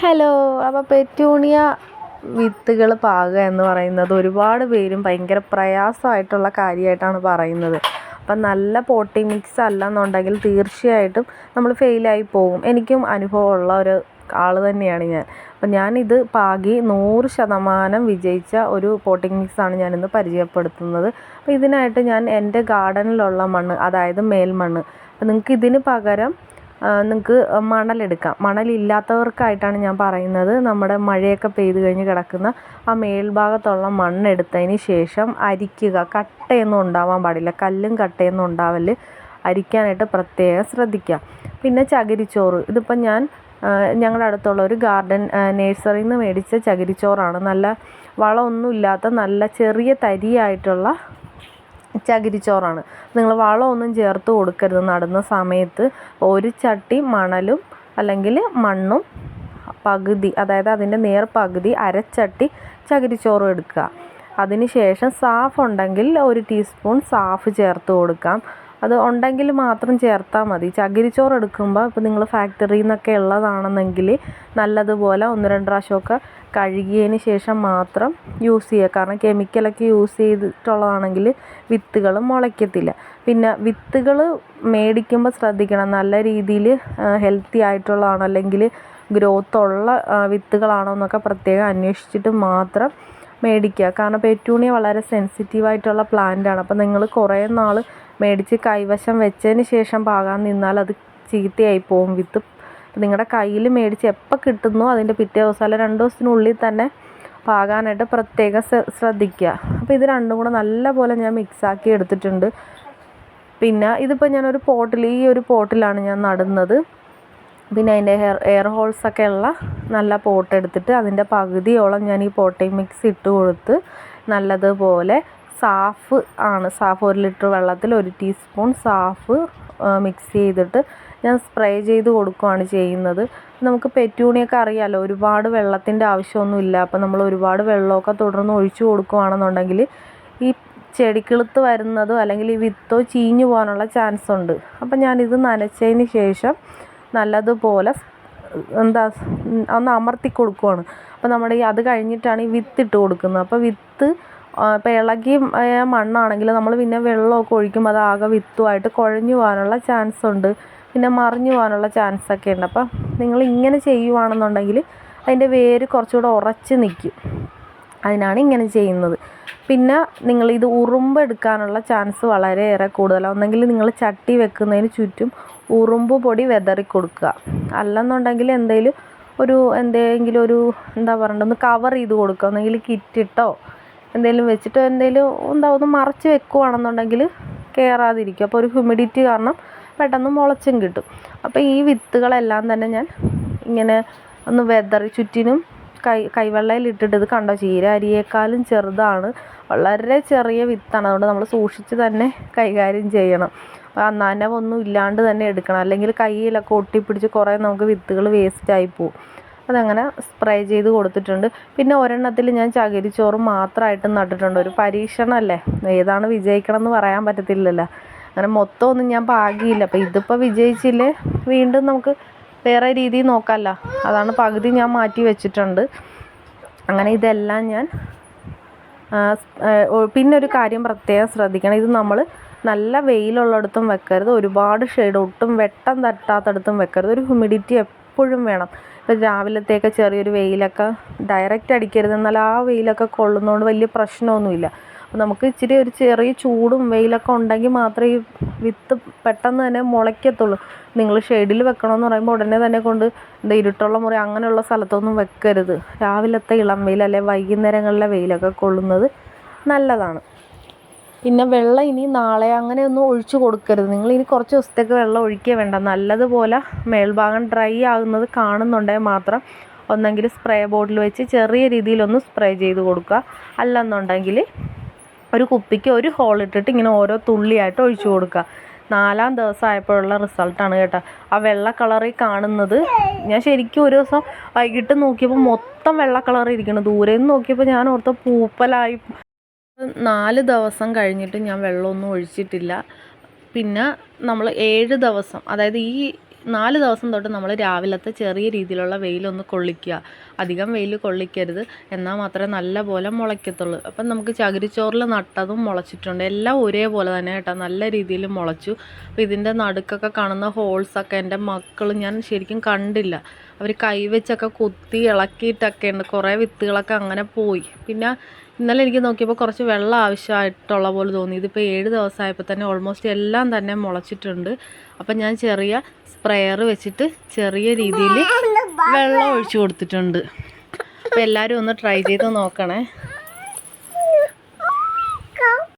Hello അപ്പോൾ petunia വിത്തുകൾ പാകുക എന്ന് പറയുന്നത് ഒരുപാട് പേരും ഭയങ്കര പ്രയാസമായിട്ടുള്ള കാര്യമായിട്ടാണ് പറയുന്നത്. അപ്പം നല്ല പോട്ടി മിക്സ് അല്ല എന്നുണ്ടെങ്കിൽ തീർച്ചയായിട്ടും നമ്മൾ ഫെയിലായി പോകും എനിക്കും അനുഭവമുള്ള ഒരു ആൾ തന്നെയാണ് ഞാൻ. അപ്പം ഞാനിത് പാകി നൂറ് ശതമാനം വിജയിച്ച ഒരു പോട്ടിംഗ് മിക്സാണ് ഞാനിന്ന് പരിചയപ്പെടുത്തുന്നത്. അപ്പോൾ ഇതിനായിട്ട് ഞാൻ എന്റെ ഗാർഡനിലുള്ള മണ്ണ് അതായത് മേൽമണ്ണ്. അപ്പം നിങ്ങൾക്ക് ഇതിന് പകരം നിങ്ങൾക്ക് മണലെടുക്കാം. മണലില്ലാത്തവർക്കായിട്ടാണ് ഞാൻ പറയുന്നത്. നമ്മുടെ മഴയൊക്കെ പെയ്തു കഴിഞ്ഞ് കിടക്കുന്ന ആ മേൽഭാഗത്തുള്ള മണ്ണെടുത്തതിന് ശേഷം അരിക്കുക. കട്ടയൊന്നും ഉണ്ടാവാൻ പാടില്ല. കല്ലും കട്ടയൊന്നും ഉണ്ടാവൽ അരിക്കാനായിട്ട് പ്രത്യേകം ശ്രദ്ധിക്കുക പിന്നെ ചകിരിച്ചോറ്. ഇതിപ്പോൾ ഞാൻ ഞങ്ങളുടെ അടുത്തുള്ള ഒരു ഗാർഡൻ നേഴ്സറിയിൽ നിന്ന് മേടിച്ച ചകിരിച്ചോറാണ്. നല്ല വളമൊന്നും ഇല്ലാത്ത നല്ല ചെറിയ തരിയായിട്ടുള്ള ചകിരിച്ചോറാണ്. നിങ്ങൾ വളമൊന്നും ചേർത്ത് കൊടുക്കരുത്. നടുന്ന സമയത്ത് ഒരു ചട്ടി മണലും അല്ലെങ്കിൽ മണ്ണും പകുതി അതായത് അതിന്റെ നേർ പകുതി അരച്ചട്ടി ചകിരിച്ചോറും എടുക്കുക. അതിന് ശേഷം സാഫ് ഉണ്ടെങ്കിൽ ഒരു ടീസ്പൂൺ സാഫ് ചേർത്ത് കൊടുക്കാം. അത് ഉണ്ടെങ്കിൽ മാത്രം ചേർത്താൽ മതി. ചകിരിച്ചോറ് എടുക്കുമ്പോൾ ഇപ്പോൾ നിങ്ങൾ ഫാക്ടറിയിൽ നിന്നൊക്കെ ഉള്ളതാണെന്നെങ്കിൽ നല്ലതുപോലെ ഒന്ന് രണ്ട് പ്രാവശ്യമൊക്കെ കഴുകിയതിന് ശേഷം മാത്രം യൂസ് ചെയ്യുക. കാരണം കെമിക്കലൊക്കെ യൂസ് ചെയ്തിട്ടുള്ളതാണെങ്കിൽ വിത്തുകൾ മുളയ്ക്കത്തില്ല. പിന്നെ വിത്തുകൾ മേടിക്കുമ്പോൾ ശ്രദ്ധിക്കണം. നല്ല രീതിയിൽ ഹെൽത്തി ആയിട്ടുള്ളതാണോ അല്ലെങ്കിൽ ഗ്രോത്ത് ഉള്ള വിത്തുകളാണോ എന്നൊക്കെ പ്രത്യേകം അന്വേഷിച്ചിട്ട് മാത്രം മേടിക്കുക. കാരണം പെറ്റൂണിയ വളരെ സെൻസിറ്റീവ് സെൻസിറ്റീവായിട്ടുള്ള ആണ്. അപ്പോൾ നിങ്ങൾ കുറേ നാൾ മേടിച്ച് കൈവശം വെച്ചതിന് ശേഷം പാകാൻ നിന്നാൽ അത് ചീത്തയായി പോകും വിത്ത്. നിങ്ങളുടെ കയ്യിൽ മേടിച്ച് എപ്പോൾ കിട്ടുന്നോ അതിന്റെ പിറ്റേ ദിവസം അല്ല രണ്ട് ദിവസത്തിനുള്ളിൽ തന്നെ പാകാനായിട്ട് പ്രത്യേകം ശ്രദ്ധിക്കുക. അപ്പോൾ ഇത് രണ്ടും കൂടെ നല്ലപോലെ ഞാൻ മിക്സാക്കി എടുത്തിട്ടുണ്ട്. പിന്നെ ഇതിപ്പോൾ ഞാനൊരു പോട്ടിൽ ഈ ഒരു പോട്ടിലാണ് ഞാൻ നടുന്നത്. പിന്നെ അതിന്റെ ഹെയർ എയർ ഹോൾസൊക്കെ ഉള്ള നല്ല പോട്ട് എടുത്തിട്ട് അതിന്റെ പകുതിയോളം ഞാൻ ഈ പോട്ടിംഗ് മിക്സ് ഇട്ട് കൊടുത്ത് നല്ലതുപോലെ സാഫ് ആണ്. സാഫ് ഒരു ലിറ്റർ വെള്ളത്തിൽ ഒരു ടീസ്പൂൺ സാഫ് മിക്സ് ചെയ്തിട്ട് ഞാൻ സ്പ്രേ ചെയ്ത് കൊടുക്കുകയാണ് ചെയ്യുന്നത്. നമുക്ക് പെറ്റൂണിയൊക്കെ അറിയാമല്ലോ ഒരുപാട് വെള്ളത്തിന്റെ ആവശ്യമൊന്നുമില്ല. അപ്പം നമ്മൾ ഒരുപാട് വെള്ളമൊക്കെ തുടർന്ന് ഒഴിച്ചു കൊടുക്കുകയാണെന്നുണ്ടെങ്കിൽ ഈ ചെടിക്കിളുത്ത് വരുന്നതോ അല്ലെങ്കിൽ ഈ വിത്തോ ചീഞ്ഞു പോകാനുള്ള ചാൻസ് ഉണ്ട്. അപ്പം ഞാനിത് നനച്ചതിന് ശേഷം നല്ലതുപോലെ എന്താ ഒന്ന് അമർത്തി കൊടുക്കുവാണ്. അപ്പോൾ നമ്മുടെ ഈ അത് കഴിഞ്ഞിട്ടാണ് ഈ വിത്ത് ഇട്ട് കൊടുക്കുന്നത്. അപ്പോൾ വിത്ത് ഇപ്പോൾ ഇളകി മണ്ണാണെങ്കിൽ നമ്മൾ പിന്നെ വെള്ളമൊക്കെ ഒഴിക്കുമ്പോൾ അത് ആകെ വിത്തുമായിട്ട് കുഴഞ്ഞു പോകാനുള്ള ചാൻസ് ഉണ്ട്. പിന്നെ മറിഞ്ഞു പോകാനുള്ള ചാൻസ് ഒക്കെ ഉണ്ട്. അപ്പം നിങ്ങൾ ഇങ്ങനെ ചെയ്യുവാണെന്നുണ്ടെങ്കിൽ അതിന്റെ വേര് കുറച്ചുകൂടെ ഉറച്ച് നിൽക്കും. അതിനാണ് ഇങ്ങനെ ചെയ്യുന്നത്. പിന്നെ നിങ്ങൾ ഇത് ഉറുമ്പ് എടുക്കാനുള്ള ചാൻസ് വളരെയേറെ കൂടുതലാണ് ഒന്നെങ്കിൽ നിങ്ങൾ ചട്ടി വെക്കുന്നതിന് ചുറ്റും ഉറുമ്പ് പൊടി വെതറി കൊടുക്കുക. അല്ലെന്നുണ്ടെങ്കിൽ എന്തെങ്കിലും ഒരു എന്തെങ്കിലും ഒരു എന്താ പറയണ്ടത് ഒന്ന് കവർ ചെയ്ത് കൊടുക്കുക. ഒന്നെങ്കിൽ കിറ്റിട്ടോ എന്തെങ്കിലും വെച്ചിട്ട് എന്തെങ്കിലും എന്താ മറച്ച് വെക്കുവാണെന്നുണ്ടെങ്കിൽ കയറാതിരിക്കും അപ്പോൾ ഒരു ഹ്യൂമിഡിറ്റി കാരണം പെട്ടെന്ന് മുളച്ചും കിട്ടും. അപ്പോൾ ഈ വിത്തുകളെല്ലാം തന്നെ ഞാൻ ഇങ്ങനെ ഒന്ന് വെതറി ചുറ്റിനും കൈ കൈവെള്ളയിൽ ഇട്ടിട്ട് ഇത് കണ്ടോ? ചീര അരിയേക്കാളും ചെറുതാണ്. വളരെ ചെറിയ വിത്താണ്. അതുകൊണ്ട് നമ്മൾ സൂക്ഷിച്ച് തന്നെ കൈകാര്യം ചെയ്യണം. ആ നനവൊന്നും ഇല്ലാണ്ട് തന്നെ എടുക്കണം. അല്ലെങ്കിൽ കയ്യിലൊക്കെ ഒട്ടിപ്പിടിച്ച് കുറേ നമുക്ക് വിത്തുകൾ വേസ്റ്റായി പോകും അതങ്ങനെ സ്പ്രേ ചെയ്ത് കൊടുത്തിട്ടുണ്ട്. പിന്നെ ഒരെണ്ണത്തിൽ ഞാൻ ചകിരിച്ചോറ് മാത്രമായിട്ട് നട്ടിട്ടുണ്ട്. ഒരു പരീക്ഷണമല്ലേ ഏതാണ് വിജയിക്കണം എന്ന് പറയാൻ പറ്റത്തില്ലല്ലോ. അങ്ങനെ മൊത്തം ഒന്നും ഞാൻ പാകിയില്ല. അപ്പോൾ ഇതിപ്പോൾ വിജയിച്ചില്ലേ? വീണ്ടും നമുക്ക് വേറെ രീതിയിൽ നോക്കാമല്ലോ അതാണ് പകുതി ഞാൻ മാറ്റി വെച്ചിട്ടുണ്ട്. അങ്ങനെ ഇതെല്ലാം ഞാൻ പിന്നെ ഒരു കാര്യം പ്രത്യേകം ശ്രദ്ധിക്കണം. ഇത് നമ്മൾ നല്ല വെയിലുള്ളിടത്തും വെക്കരുത്. ഒരുപാട് ഷെയ്ഡ് ഒട്ടും വെട്ടം തട്ടാത്തടത്തും വെക്കരുത്. ഒരു ഹ്യൂമിഡിറ്റി എപ്പോഴും വേണം. ഇപ്പം രാവിലത്തേക്ക് ചെറിയൊരു വെയിലൊക്കെ ഡയറക്റ്റ് അടിക്കരുത്. എന്നാൽ ആ വെയിലൊക്കെ കൊള്ളുന്നതുകൊണ്ട് വലിയ പ്രശ്നമൊന്നുമില്ല. അപ്പോൾ നമുക്ക് ഇച്ചിരി ഒരു ചെറിയ ചൂടും വെയിലൊക്കെ ഉണ്ടെങ്കിൽ മാത്രമേ ഈ വിത്ത് പെട്ടെന്ന് തന്നെ മുളയ്ക്കത്തുള്ളൂ. നിങ്ങൾ ഷെയ്ഡിൽ വെക്കണമെന്ന് പറയുമ്പോൾ ഉടനെ തന്നെ കൊണ്ട് എന്താ ഇരുട്ടുള്ള മുറി അങ്ങനെയുള്ള സ്ഥലത്തൊന്നും വെക്കരുത്. രാവിലത്തെ ഇളം വെയിൽ അല്ലെങ്കിൽ വൈകുന്നേരങ്ങളിലെ വെയിലൊക്കെ കൊള്ളുന്നത് നല്ലതാണ്. പിന്നെ വെള്ളം ഇനി നാളെ അങ്ങനെയൊന്നും ഒഴിച്ചു കൊടുക്കരുത്. നിങ്ങൾ ഇനി കുറച്ച് ദിവസത്തേക്ക് വെള്ളം ഒഴിക്കുക വേണ്ട. നല്ലതുപോലെ മേൽഭാഗം ഡ്രൈ ആകുന്നത് കാണുന്നുണ്ടെങ്കിൽ മാത്രം ഒന്നെങ്കിൽ സ്പ്രേ ബോട്ടിൽ വെച്ച് ചെറിയ രീതിയിലൊന്ന് സ്പ്രേ ചെയ്ത് കൊടുക്കുക. അല്ലെന്നുണ്ടെങ്കിൽ ഒരു കുപ്പിക്ക് ഒരു ഹോൾ ഇട്ടിട്ട് ഇങ്ങനെ ഓരോ തുള്ളിയായിട്ട് ഒഴിച്ചു കൊടുക്കുക. നാലാം ദിവസം ആയപ്പോഴുള്ള റിസൾട്ടാണ് കേട്ടോ. ആ വെള്ള കളറിൽ കാണുന്നത് ഞാൻ ശരിക്കും ഒരു ദിവസം വൈകിട്ട് നോക്കിയപ്പോൾ മൊത്തം വെള്ള കളർ ഇരിക്കണം ദൂരെ നിന്ന് നോക്കിയപ്പോൾ ഞാൻ ഓർത്ത പൂപ്പലായി നാല് ദിവസം കഴിഞ്ഞിട്ട് ഞാൻ വെള്ളമൊന്നും ഒഴിച്ചിട്ടില്ല. പിന്നെ നമ്മൾ ഏഴ് ദിവസം അതായത് ഈ നാല് ദിവസം തൊട്ട് നമ്മൾ രാവിലത്തെ ചെറിയ രീതിയിലുള്ള വെയിലൊന്ന് കൊള്ളിക്കുക. അധികം വെയിൽ കൊള്ളിക്കരുത്. എന്നാൽ മാത്രമേ നല്ല പോലെ മുളയ്ക്കത്തുള്ളൂ. അപ്പം നമുക്ക് ചകിരിച്ചോറിൽ നട്ടതും മുളച്ചിട്ടുണ്ട്. എല്ലാം ഒരേപോലെ തന്നെ കേട്ടോ. നല്ല രീതിയിൽ മുളച്ചു. അപ്പോൾ ഇതിന്റെ നടുക്കൊക്കെ കാണുന്ന ഹോൾസൊക്കെ എന്റെ മക്കൾ ഞാൻ ശരിക്കും കണ്ടില്ല. അവർ കൈവച്ചൊക്കെ കുത്തി ഇളക്കിയിട്ടൊക്കെ ഉണ്ട് കുറേ വിത്തുകളൊക്കെ അങ്ങനെ പോയി. പിന്നെ ഇന്നലെ എനിക്ക് നോക്കിയപ്പോൾ കുറച്ച് വെള്ളം ആവശ്യമായിട്ടുള്ള പോലെ തോന്നി. ഇതിപ്പോൾ ഏഴ് ദിവസമായപ്പോൾ തന്നെ ഓൾമോസ്റ്റ് എല്ലാം തന്നെ മുളച്ചിട്ടുണ്ട്. അപ്പം ഞാൻ ചെറിയ സ്പ്രെയർ വെച്ചിട്ട് ചെറിയ രീതിയിൽ വെള്ളം ഒഴിച്ചു കൊടുത്തിട്ടുണ്ട്. അപ്പോൾ എല്ലാവരും ഒന്ന് ട്രൈ ചെയ്ത് നോക്കണേ.